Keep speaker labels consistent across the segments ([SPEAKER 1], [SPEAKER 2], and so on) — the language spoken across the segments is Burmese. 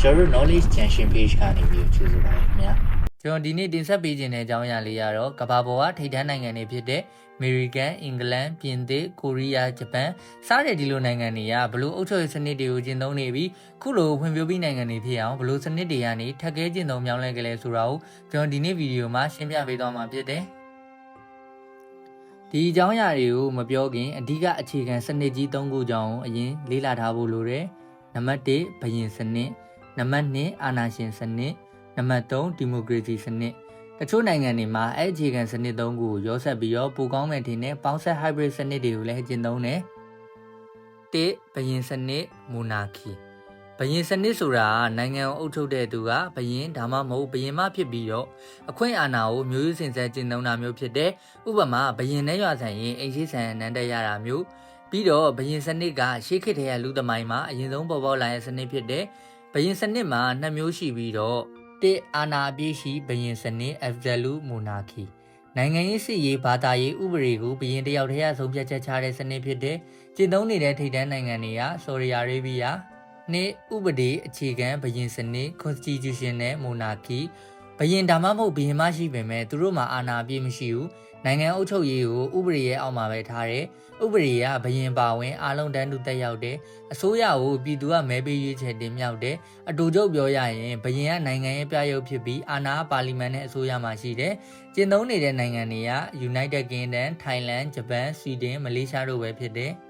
[SPEAKER 1] ကျွန်တော်တို့ knowledge junction page ကနေပြီးတော့ကြိုဆိုပါရခင်ဗျာ
[SPEAKER 2] ကျွန်တော်ဒီနေ့တင်ဆက်ပေးခြင်းတဲ့အကြောင်းအရာလေးကတော့ကမ္ဘာပေါ်ကထိပ်တန်းနိုင်ငံတွေဖြစ်တဲ့အမေရိကန်အင်္ဂလန်ပြင်သစ်ကိုရီးယားဂျပန်စတဲ့ဒီလိုနိုင်ငံတွေကဘလို့အုပ်ချုပ်ရေးစနစ်တွေကိုကျင့်သုံးနေပြီးခုလိုဖွံ့ဖြိုးပြီးနိုင်ငံတွေဖြစ်အောင်ဘလို့စနစ်တွေကနေထက်ခဲကျင့်သုံးပြောင်းလဲကြလဲဆိုတာကိုကျွန်တော်ဒီနေ့ဗီဒီယိုမှာရှင်းပြပေးသွားမှာဖြစ်တယ်ဒီအကြောင်းအရာတွေကိုမပြောခင်အဓိကအခြေခံစနစ်ကြီး၃ခုကြောင်းကိုအရင်လေ့လာထားဖို့လိုတယ်နံပါတ်1ဘယင်စနစ် နံပါတ်2အာဏာရှင်စနစ်နံပါတ်3ဒီမိုကရေစီစနစ်တချို့နိုင်ငံတွေမှာအဲ့အခြေခံစနစ်၃ခုကိုရောဆက်ပြီးတော့ပိုကောင်းမဲ့ထင်တဲ့ပေါင်းဆက် hybrid စနစ်တွေကိုလည်းကျင့်သုံးတယ်။တစ်ဘယင်စနစ်မူနာခီဘယင်စနစ်ဆိုတာကနိုင်ငံကိုအုပ်ချုပ်တဲ့သူကဘယင်ဒါမှမဟုတ်ဘယင်မဖြစ်ပြီးတော့အခွင့်အာဏာကိုမျိုးရိုးစင်ဆက်ကျင့်သုံးတာမျိုးဖြစ်တဲ့ဥပမာဘယင်နဲ့ရွာဆိုင်ရင်အိမ်ရှိဆန်နန်းတက်ရတာမျိုးပြီးတော့ဘယင်စနစ်ကရှေးခေတ်တည်းကလူသမိုင်းမှာအရင်ဆုံးပေါ်ပေါက်လာတဲ့စနစ်ဖြစ်တဲ့ ဘယင်စနစ်မှာနှစ်မျိုးရှိပြီးတော့တစ်အာဏာအပြည့်ရှိဘရင်စနစ် absolute monarchy နိုင်ငံရေးစစ်ရေးဘာသာရေးဥပဒေကိုဘရင်တယောက်တည်းအဆုံးဖြတ်ချက်ချတဲ့စနစ်ဖြစ်တဲ့ကျင့်သုံးနေတဲ့ထိပ်တန်းနိုင်ငံတွေကဆော်ဒီအာရေဗီးယားနှစ်ဥပဒေအခြေခံဘရင်စနစ် constitutional monarchy ဘရင်ဒါမှမဟုတ်ဘရင်မရှိပေမဲ့သူတို့မှာအာဏာအပြည့်မရှိဘူးနိုင်ငံအုပ်ချုပ်ရေးကိုဥပဒေရဲ့အောက်မှာပဲထားတယ်ဥပဒေကဘရင်ပါဝင်အားလုံးတန်းတူတက်ရောက်တယ်အစိုးရကိုပြည်သူကမဲပေးရွေးချယ်တင်မြှောက်တယ်အတူချုပ်ပြောရရင်ဘရင်ကနိုင်ငံရဲ့ပြရုပ်ဖြစ်ပြီးအာဏာပါလီမန်နဲ့အစိုးရမှာရှိတယ်။ကျင်းသုံးနေတဲ့နိုင်ငံတွေက United Kingdom, Thailand, Japan, Sweden, Malaysia တို့ပဲဖြစ်တယ်။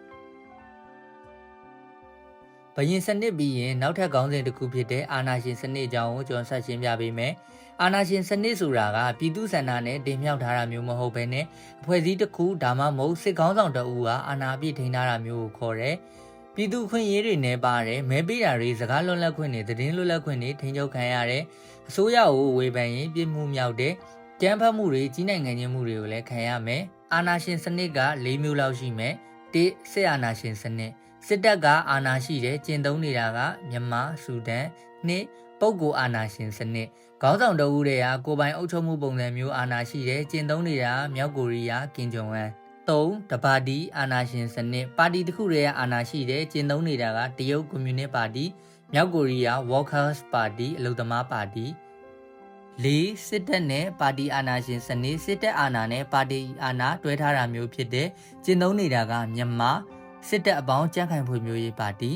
[SPEAKER 2] ဘရင်စနစ်ပြီးရင်နောက်ထပ်ခေါင်းစဉ်တစ်ခုဖြစ်တဲ့အာဏာရှင်စနစ်အကြောင်းကိုကျွန်တော်ဆက်ရှင်းပြပေးမယ်။အာဏာရှင်စနစ်ဆိုတာကပြည်သူ့ဆန္ဒနဲ့တင်မြှောက်ထားတာမျိုးမဟုတ်ဘဲနဲ့အဖွဲ့အစည်းတစ်ခုဒါမှမဟုတ်စစ်ကောင်းဆောင်တအူကအာဏာပြည့်ထိန်းထားတာမျိုးကိုခေါ်တယ်။ပြည်သူခွင့်ရေးတွေနဲ့ပါတယ်မဲပေးတာတွေစကားလွတ်လပ်ခွင့်တွေသတင်းလွတ်လပ်ခွင့်တွေထိန်းချုပ်ခံရတယ်အစိုးရကိုဝေဖန်ရင်ပြစ်မှုမြောက်တဲ့ကြမ်းဖက်မှုတွေကြီးနိုင်ငံချင်းမှုတွေကိုလည်းခံရမယ်အာဏာရှင်စနစ်က၄မျိုးလောက်ရှိမယ်၁စစ်အာဏာရှင်စနစ် စစ်တပ်ကအာဏာရှိတဲ့ကျင့်သုံးနေတာကမြန်မာဆူဒန်၂ပုဂ္ဂိုလ်အာဏာရှင်စနစ်ခေါင်းဆောင်တအူတွေကကိုယ်ပိုင်အုပ်ချုပ်မှုပုံစံမျိုးအာဏာရှိတဲ့ကျင့်သုံးနေတာမြောက်ကိုရီးယားကင်ဂျုံဝမ်3တပါတီအာဏာရှင်စနစ်ပါတီတစ်ခုတည်းကအာဏာရှိတဲ့ကျင်းသုံးနေတာကတရုတ်ကွန်မြူနစ်ပါတီမြောက်ကိုရီးယား Workers Party အလုပ်သမားပါတီ၄စစ်တပ်နဲ့ပါတီအာဏာရှင်စနစ်စစ်တပ်အာဏာနဲ့ပါတီအာဏာတွဲထားတာမျိုးဖြစ်တဲ့ကျင်းသုံးနေတာကမြန်မာ စစ်တပ်အပေါင်းကြံ့ခိုင်ဖွံ့ဖြိုးရေးပါတီ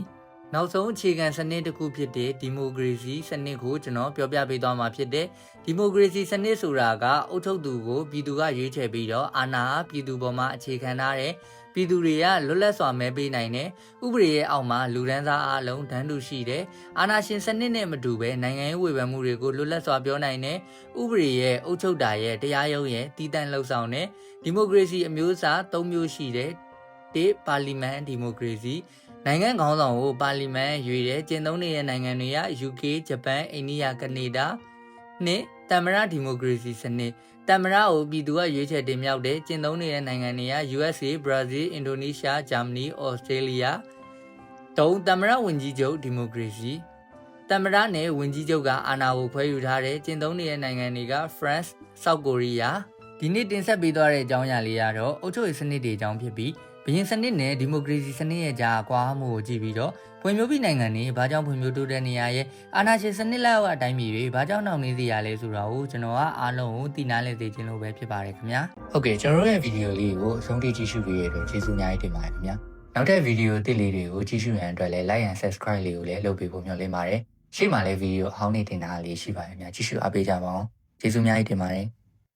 [SPEAKER 2] နောက်ဆုံးအခြေခံစနစ်တစ်ခုဖြစ်တဲ့ဒီမိုကရေစီစနစ်ကိုကျွန်တော်ပြောပြပေးသွားမှာဖြစ်တဲ့ဒီမိုကရေစီစနစ်ဆိုတာကအုပ်ချုပ်သူကိုပြည်သူကရွေးချယ်ပြီးတော့အာဏာကပြည်သူပေါ်မှာအခြေခံထားတဲ့ပြည်သူတွေကလွတ်လပ်စွာမဲပေးနိုင်တယ်ဥပဒေရဲ့အောက်မှာလူဒန်းစားအားလုံးတန်းတူရှိတယ်အာဏာရှင်စနစ်နဲ့မတူဘဲနိုင်ငံရေးဝေဖန်မှုတွေကိုလွတ်လပ်စွာပြောနိုင်တယ်ဥပဒေရဲ့အုပ်ချုပ်တာရဲ့တရားရုံးရဲ့တည်တံ့လှုပ်ဆောင်တယ်ဒီမိုကရေစီအမျိုးအစား၃မျိုးရှိတ ယ်တစ်ပါလီမန်ဒီမိုကရေစီနိုင်ငံခေါင်းဆောင်ကိုပါလီမန်ရွေတဲ့ကျင်းသုံးနေတဲ့နိုင်ငံတွေက UK ဂျပန်အိန္ဒိယကနေဒါနှစ်တမရဒီမိုကရေစီစနစ်တမရကိုပြည်သူကရွေးချယ်တင်မြှောက်တဲ့ကျင်းသုံးနေတဲ့နိုင်ငံတွေက USA, Brazil, Indonesia, Germany, Australia တုံးတမရဝင်ကြီးချုပ်ဒီမိုကရေစီတမရနဲ့ဝင်ကြီးချုပ်ကအာဏာကိုခွဲယူထားတဲ့ကျင်းသုံးနေတဲ့နိုင်ငံတွေက France, South Korea ဒီနေ့တင်ဆက်ပေးသွားတဲ့အကြောင်းအရာလေးကတော့အုပ်ချုပ်ရေးစနစ်တွေအကြောင်းဖြစ်ပြီး ဘရင်စနစ်နဲ့ဒီမိုကရေစီစနစ်ရဲ့ကြားကွာမှုကိုကြည့်ပြီးတော့ဖွံ့ဖြိုးပြီးနိုင်ငံတွေဘာကြောင့်ဖွံ့ဖြိုးတိုးတက်နေရရဲ့အာဏာရှင်စနစ်လက်အောက်အတိုင်းပြည်တွေဘာကြောင့်နှောင့်နှေးစေရလဲဆိုတာကိုကျွန်တော်ကအားလုံးကိုသိနာလဲစေခြင်းလို့ပဲဖြစ်ပါတယ်ခင်ဗျာ
[SPEAKER 1] ဟုတ်ကဲ့ကျွန်တော်တို့ရဲ့ဗီဒီယိုလေးကိုအဆုံးထိကြည့်ရှုပေးရတဲ့ကျေးဇူးအများကြီးတင်ပါတယ်ခင်ဗျာနောက်ထပ်ဗီဒီယိုတစ်လေးတွေကိုကြည့်ရှုရန်အတွက်လည်း like and subscribe လေးကိုလည်းလုပ်ပေးဖို့မျှော်လင့်ပါတယ်ရှေ့မှာလည်းဗီဒီယိုအဟောင်းနေတင်တာလေးရှိပါတယ်ခင်ဗျာကြည့်ရှုအားပေးကြပါအောင်ကျေးဇူးအများကြီးတင်ပါတယ်